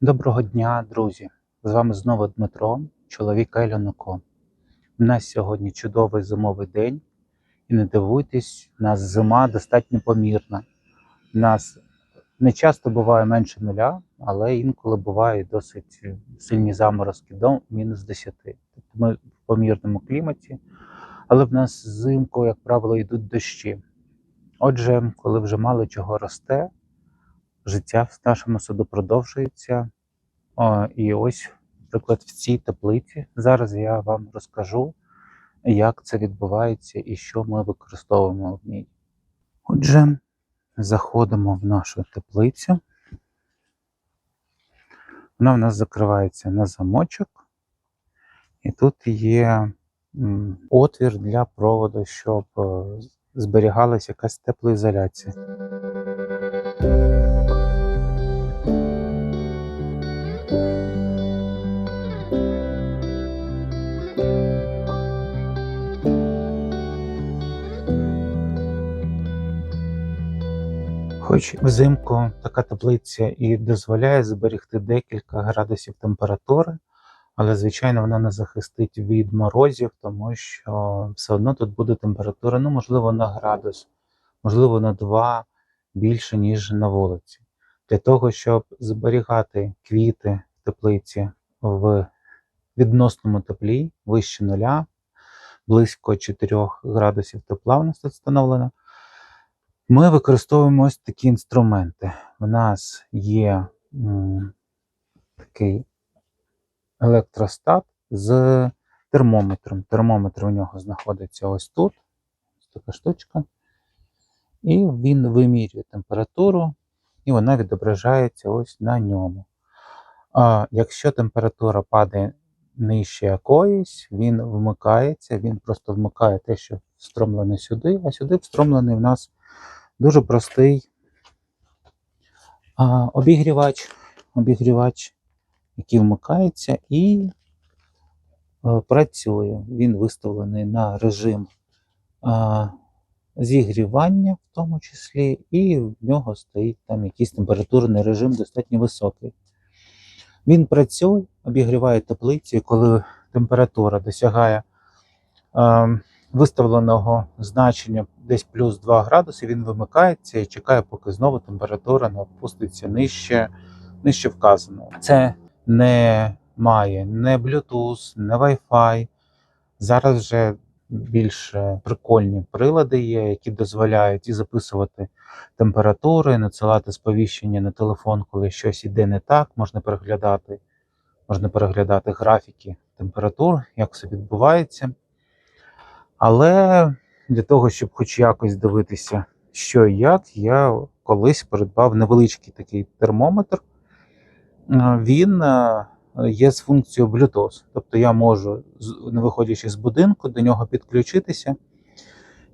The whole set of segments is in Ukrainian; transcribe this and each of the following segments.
Доброго дня, друзі! З вами знову Дмитро, чоловік Ельоноко. У нас сьогодні чудовий зимовий день, і не дивуйтесь, у нас зима достатньо помірна. У нас не часто буває менше нуля, але інколи буває досить сильні заморозки до мінус 10. Тобто ми в помірному кліматі, але в нас взимку, як правило, йдуть дощі. Отже, коли вже мало чого росте, життя в нашому саду продовжується. О, і ось, наприклад, в цій теплиці зараз я вам розкажу, як це відбувається і що ми використовуємо в ній. Отже, заходимо в нашу теплицю. Вона в нас закривається на замочок, і тут є отвір для проводу, щоб е, зберігалася якась теплоізоляція. Хоч взимку така таблиця і дозволяє зберегти декілька градусів температури, але, звичайно, вона не захистить від морозів, тому що все одно тут буде температура, ну, можливо, на градус, можливо, на два більше, ніж на вулиці. Для того, щоб зберігати квіти в теплиці в відносному теплі, вище нуля, близько 4 градусів тепла у нас тут встановлено. Ми використовуємо ось такі інструменти. У нас є такий електростат з термометром. Термометр у нього знаходиться ось тут. Ось така штучка. І він вимірює температуру, і вона відображається ось на ньому. А якщо температура падає нижче якоїсь, він вмикається, він просто вмикає те, що встромлене сюди, а сюди встромлений в нас дуже простий обігрівач, обігрівач, який вмикається і е, працює. Він виставлений на режим зігрівання, в тому числі, і в нього стоїть там якийсь температурний режим достатньо високий. Він працює, обігріває теплицю, коли температура досягає е, виставленого значення десь плюс 2 градуси, він вимикається і чекає, поки знову температура не опуститься нижче, нижче вказаного. Це не має не Bluetooth, не Wi-Fi. Зараз вже більш прикольні прилади є, які дозволяють і записувати температури, надсилати сповіщення на телефон, коли щось іде не так, можна переглядати, можна переглядати графіки температур, як все відбувається. Але для того, щоб хоч якось дивитися, що і як, я колись придбав невеличкий такий термометр. Е, Він е, є з функцією Bluetooth. Тобто я можу, не виходячи з будинку, до нього підключитися,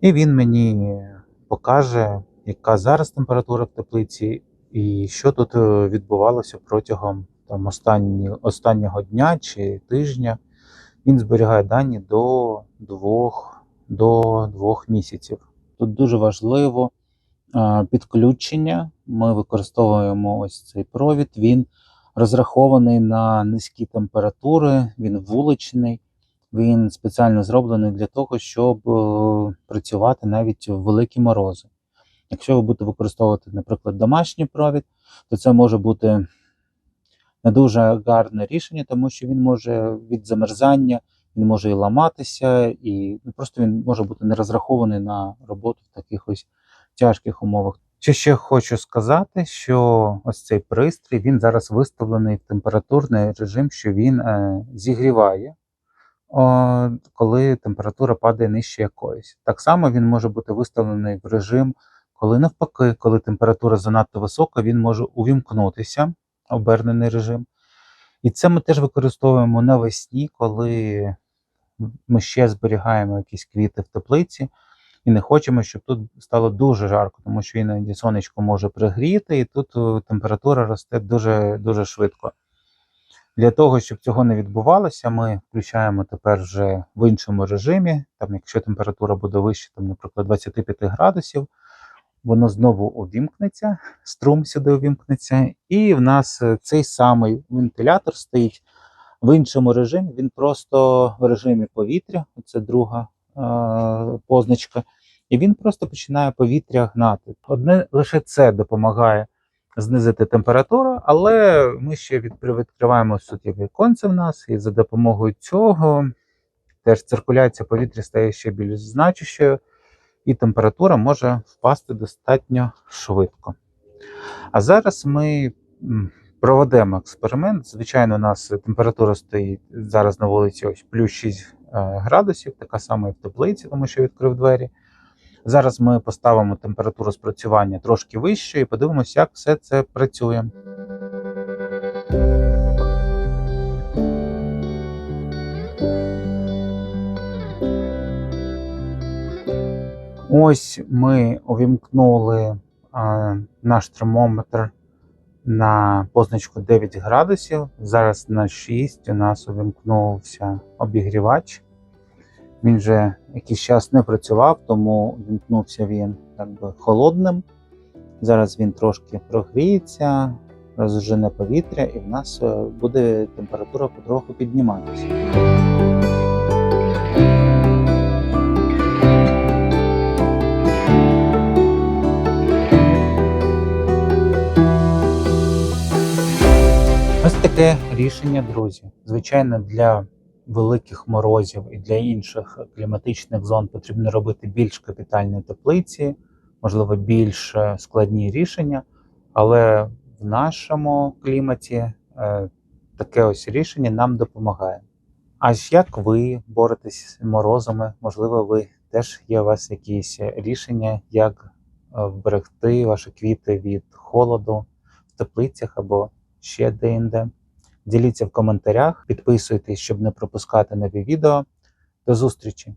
і він мені покаже, яка зараз температура в теплиці, і що тут е, відбувалося протягом там, останні, останнього дня чи тижня. Він зберігає дані до двох, до двох місяців. Тут дуже важливо підключення. Ми використовуємо ось цей провід. Він розрахований на низькі температури, він вуличний, він спеціально зроблений для того, щоб е, працювати навіть в великі морози. Якщо ви будете використовувати, наприклад, домашній провід, то це може бути не дуже гарне рішення, тому що він може від замерзання, він може і ламатися, і ну, просто він може бути не розрахований на роботу в таких ось тяжких умовах. Що ще хочу сказати, що ось цей пристрій він зараз виставлений в температурний режим, що він е, зігріває, о, коли температура падає нижче якоїсь. Так само він може бути виставлений в режим, коли навпаки, коли температура занадто висока, він може увімкнутися, обернений режим. І це ми теж використовуємо навесні, коли ми ще зберігаємо якісь квіти в теплиці і не хочемо, щоб тут стало дуже жарко, тому що іноді сонечко може пригріти, і тут е, температура росте дуже, дуже швидко. Для того, щоб цього не відбувалося, ми включаємо тепер вже в іншому режимі. Там, якщо температура буде вище, там, наприклад, 25 градусів, воно знову увімкнеться, струм сюди увімкнеться, і в нас е, цей самий вентилятор стоїть в іншому режимі. Він просто в режимі повітря, це друга е- позначка, і він просто починає повітря гнати. Одне лише це допомагає знизити температуру, але ми ще відкриваємо суті віконце в нас, і за допомогою цього теж циркуляція повітря стає ще більш значущою, і температура може впасти достатньо швидко. А зараз ми проведемо експеримент. Звичайно, у нас температура стоїть зараз на вулиці ось плюс 6 е, градусів, така сама і в теплиці, тому що відкрив двері. Зараз ми поставимо температуру спрацювання трошки вище і подивимося, як все це працює. Ось ми увімкнули а, наш термометр на позначку 9 градусів. Зараз на 6 у нас увімкнувся обігрівач. Він вже якийсь час не працював, тому вімкнувся він так би холодним. Зараз він трошки прогріється, розжене повітря, і в нас е, буде температура потроху підніматися. Таке рішення, друзі. Звичайно, для великих морозів і для інших кліматичних зон потрібно робити більш капітальні теплиці, можливо, більш е, складні рішення, але в нашому кліматі е, таке ось рішення нам допомагає. А ж як ви боретесь з морозами? Можливо, ви теж є у вас якісь рішення, як е, вберегти ваші квіти від холоду в теплицях або ще де-інде. Діліться в коментарях, підписуйтесь, щоб не пропускати нові відео. До зустрічі!